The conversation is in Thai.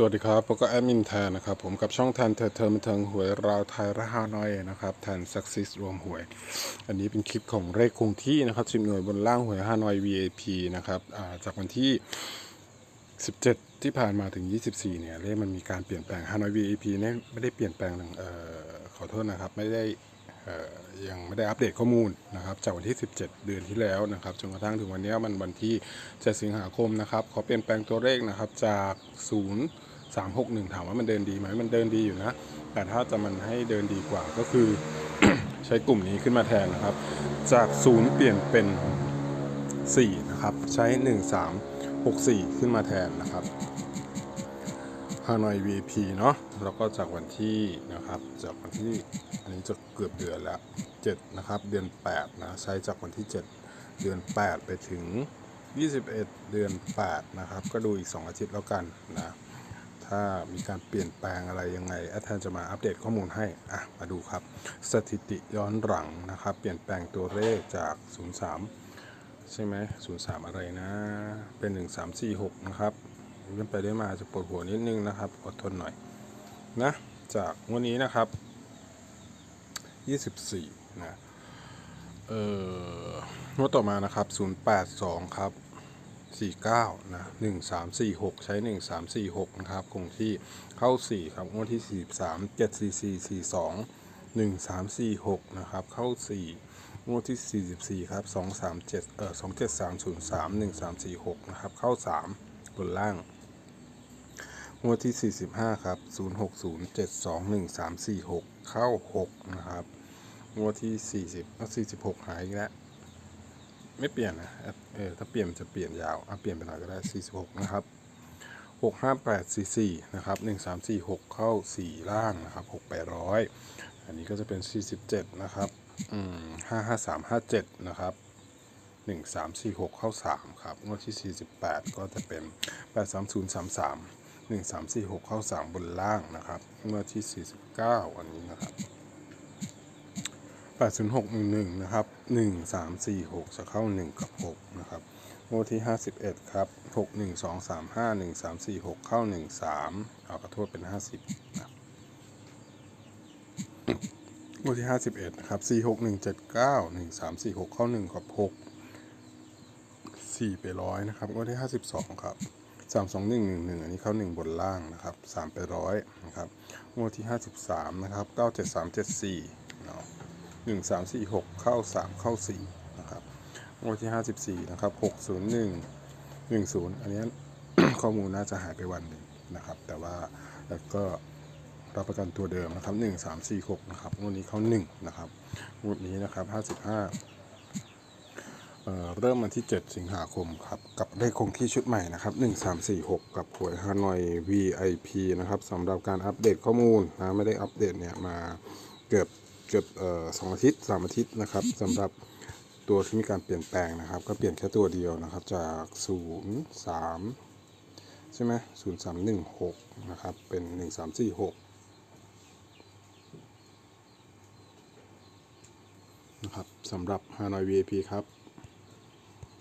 สวัสดีครับผมก็แอดมินแทนนะครับ ผมกับช่องแทนเธอเธอมาเทิงหวยราวไทยระหาน้อยนะครับแทนซักซิสรวมหวย อันนี้เป็นคลิปของเลขคงที่นะครับสิบหน่วยบนล่างหวยฮานอย VAP นะครับาจากวันที่ 17 ที่ผ่านมาถึง 24 เนี่ยเลขมันมีการเปลี่ยนแปลงฮานอย VAP เนี่ยไม่ได้เปลี่ยนแปลงเอ่อขอโทษนะครับ ไม่ได้ยังไม่ได้อัปเดตข้อมูลนะครับจากวันที่ 17 เดือนที่แล้วนะครับจนกระทั่งถึงวันนี้มันวันที่ 7 สิงหาคมนะครับขอเปลี่ยนแปลงตัวเลขนะครับจาก 0 361 ถามว่ามันเดินดีไหมมันเดินดีอยู่นะ แต่ถ้าจะมันให้เดินดีกว่าก็คือใช้กลุ่มนี้ขึ้นมาแทนนะครับ จาก0เปลี่ยนเป็น 4 นะครับ ใช้ 1 3 6 4 ขึ้นมาแทนนะครับฮานอย VP เนาะแล้วก็จากวันที่นะครับจากวันที่อันนี้จะเกือบเดือนแล้ว7นะครับเดือน8นะใช้จากวันที่ 7 เดือน 8 ไปถึง 21 เดือน 8 นะครับ ก็ดูอีก 2 อาทิตย์แล้วกันนะ ถ้ามีการเปลี่ยนแปลงอะไรยังไงแอดแทนจะมาอัปเดตข้อมูลให้อะมาดูครับ สถิติย้อนหลังนะครับ เปลี่ยนแปลงตัวเลขจาก 03 ใช่ไหม03 อะไรนะ เป็น 1346 นะครับเลื่อนไปได้มาจะปวดหัวนิดนึงนะครับอดทนหน่อยนะจากวันนี้นะครับ 24 นะ เอ่องวดต่อมานะครับ 082 ครับ 49นะ1346 ใช้ 1346 นะครับ คงที่เข้า 4 ครับงวดที่ 43 74442 1346 นะครับ เข้า 4 งวดที่ 44 ครับ 237 เอ่อ 27303 1346 นะครับ เข้า 3 บนล่าง งวดที่ 45 ครับ 060 721 346 เข้า 6 นะครับ งวดที่ 40 46 หายอีกแล้ว ไม่เปลี่ยนนะเออถ้าเปลี่ยนมันจะเปลี่ยนยาวอะเปลี่ยนไปหน่อยก็ได้46นะครับ65844นะครับ1346 เข้า 4 ล่างนะครับ6 800 อันนี้ก็จะเป็น 47 นะครับอืม55357 นะครับ 1346 เข้า 3 ครับงวดที่ 48 ก็จะเป็น 83033 1346 เข้า 3 บนล่างนะครับงวดที่ 49 อันนี้นะครับ 80611 นะครับ 1346จะเข้า 1 กับ 6 นะครับงวดที่ 51 ครับ 61235 1346เข้า 13 เอากระโทษเป็น 50นะงวดที่ 51 นะครับ 46179 1346 เข้า 1 กับ 6 4 ไปร้อยนะครับงวดที่ 52 ครับ32111อันนี้เข้า1บนล่างนะครับ3ไปร้อยนะครับงวดที่53นะครับ97374เนาะหนึ่งสามสี่เข้า สามเข้าสี่นะครับงวดที่ห้าสิบสี่นะครับหกศูนย์หนึ่งหนึ่งศูนย์อันนี้ข้อมูลน่าจะหายไปวันหนึ่งนะครับ แต่ว่าแล้วก็รับประกันตัวเดิมนะครับหนึ่งสามสี่หกนะครับงวดนี้เข้าหนึ่งนะครับงวดนี้นะครับห้าสิบห้าเริ่มวันที่ 7 สิงหาคมครับกับเลขคงที่ชุดใหม่นะครับ 1346 กับหวยฮานอย VIP นะครับสำหรับการอัปเดตข้อมูลนะไม่ได้อัปเดตเนี่ยมาเกือบ เกือบสองอาทิตย์สามอาทิตย์นะครับสำหรับตัวที่มีการเปลี่ยนแปลงนะครับ ก็เปลี่ยนแค่ตัวเดียวนะครับ จากศูนย์สามใช่ไหมศูนย์สามหนึ่งหกนะครับ เป็นหนึ่งสามสี่หกนะครับสำหรับฮานอย VIP ครับ